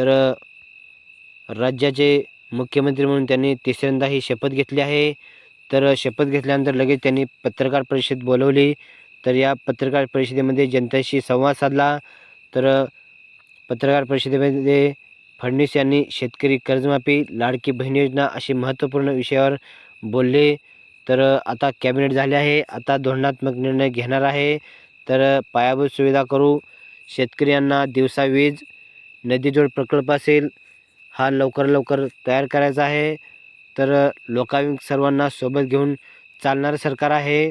तर राज्याचे मुख्यमंत्री म्हणून त्यांनी तिसऱ्यांदा ही शपथ घेतली आहे. तर शपथ घेतल्यानंतर लगेच त्यांनी पत्रकार परिषद बोलवली. तर या पत्रकार परिषदेमध्ये जनतेशी संवाद साधला. तर पत्रकार परिषदेमध्ये फडणवीस यांनी शेतकरी कर्जमाफी लाडकी बहीण योजना अशी महत्त्वपूर्ण विषयावर बोलले. तर आता कॅबिनेट झाले आहे. आता धोरणात्मक निर्णय घेणार आहे. तर पायाभूत सुविधा करू. शेतकऱ्यांना दिवसा वीज नदीजोड प्रकल्प असेल हा लवकर लवकर तयार करायचा आहे. तर लोकांनी सर्वांना सोबत घेऊन चालणारं सरकार आहे.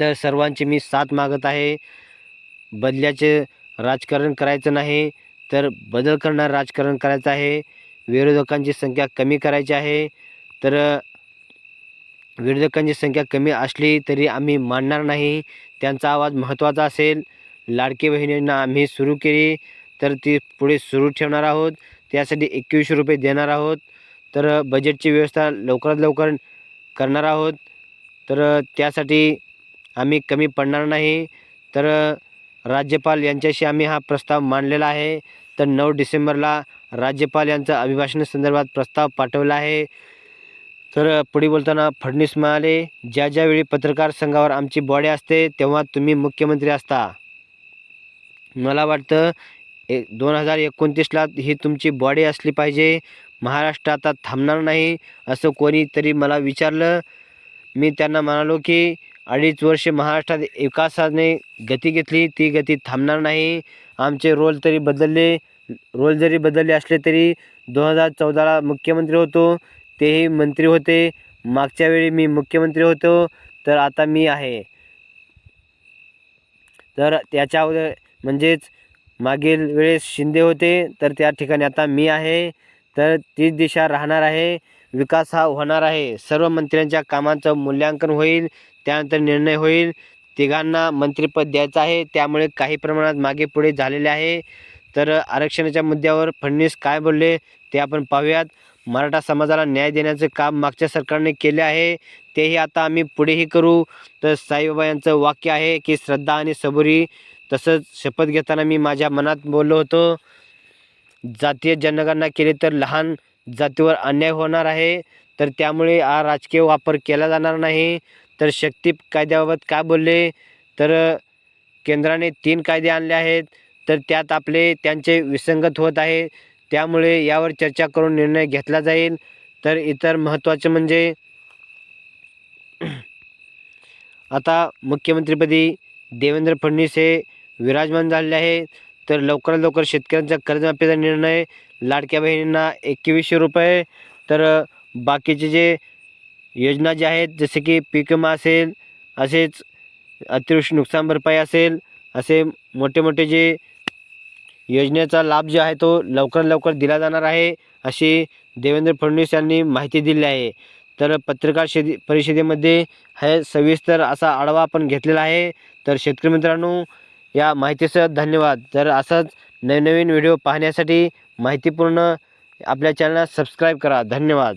तर सर्वांची मी साथ मागत आहे. बदल्याचे राजकारण करायचं नाही तर बदल करणार राजकारण करायचं आहे. विरोधकांची संख्या कमी करायची आहे. तर विरोधकांची संख्या कमी असली तरी आम्ही मानणार नाही. त्यांचा आवाज महत्त्वाचा असेल. लाडकी बहिणींना आम्ही सुरू केली. तर ती पुढे सुरू ठेवणार आहोत. त्यासाठी एकवीसशे रुपये देणार आहोत. तर बजेटची व्यवस्था लवकरात लवकर करणार आहोत. तर त्यासाठी आम्ही कमी पडणार नाही. तर राज्यपाल यांच्याशी आम्ही हा प्रस्ताव मांडलेला आहे. तर नऊ डिसेंबरला राज्यपाल यांचा अभिभाषणासंदर्भात प्रस्ताव पाठवला आहे. तर पुढे बोलताना फडणवीस म्हणाले ज्या ज्यावेळी पत्रकार संघावर आमची बॉडी असते तेव्हा तुम्ही मुख्यमंत्री असता. मला वाटतं एक दोन हजार एकोणतीसला ही तुमची बॉडी असली पाहिजे. महाराष्ट्र आता थांबणार नाही असं कोणीतरी मला विचारलं. मी त्यांना म्हणालो की अडीच वर्ष महाराष्ट्रात विकासाने गती घेतली ती गती थांबणार नाही. आमचे रोल तरी बदलले रोल जरी बदलले असले तरी दोन हजार चौदाला मुख्यमंत्री होतो तेही मंत्री होते. मागच्या वेळी मी मुख्यमंत्री होतो तर आता मी आहे. तर त्याच्या अगोदर म्हणजेच मागील वेळेस शिंदे होते तर त्या ठिकाणी आता मी आहे. तर तीच दिशा राहणार आहे. विकास हा होणार आहे. सर्व मंत्र्यांच्या कामांचं मूल्यांकन होईल त्यानंतर निर्णय होईल. तिघांना मंत्रिपद द्यायचं आहे. त्यामुळे काही प्रमाणात मागे पुढे झालेले आहे. तर आरक्षणाच्या मुद्द्यावर फडणवीस काय बोलले ते आपण पाहूयात. मराठा समाजाला न्याय देण्याचं काम मागच्या सरकारने केले आहे. तेही आता आम्ही पुढेही करू. तर साईबाबा यांचं वाक्य आहे की श्रद्धा आणि सबुरी तसंच शपथ घेताना मी माझ्या मनात बोललो होतो जातीय जनगणना केली तर लहान जातीवर अन्याय होणार आहे तर त्यामुळे हा राजकीय वापर केला जाणार नाही. तर शक्ती कायद्याबाबत काय बोलले? तर केंद्राने तीन कायदे आणले आहेत तर त्यात आपले त्यांचे विसंगत होत आहे त्यामुळे यावर चर्चा करून निर्णय घेतला जाईल. तर इतर महत्त्वाचे म्हणजे आता मुख्यमंत्रीपदी देवेंद्र फडणवीस हे विराजमान झालेले आहे. तर लवकरात लवकर शेतकऱ्यांचा कर्जमाफीचा निर्णय लाडक्या बहिणींना एकवीसशे रुपये. तर बाकीचे जे योजना ज्या आहेत जसे की पीक विमा असेल असेच अतिवृष्टी नुकसान भरपाई असेल असे मोठे मोठे जे योजनेचा लाभ जो आहे तो लवकरात लवकर दिला जाणार आहे अशी देवेंद्र फडणवीस यांनी माहिती दिली आहे. तर पत्रकार शेदी परिषदेमध्ये हे सविस्तर असा आढावा आपण घेतलेला आहे. तर शेतकरी मित्रांनो या माहितीसह धन्यवाद. तर असंच नवनवीन व्हिडिओ पाहण्यासाठी माहितीपूर्ण आपल्या चॅनलला सबस्क्राईब करा. धन्यवाद.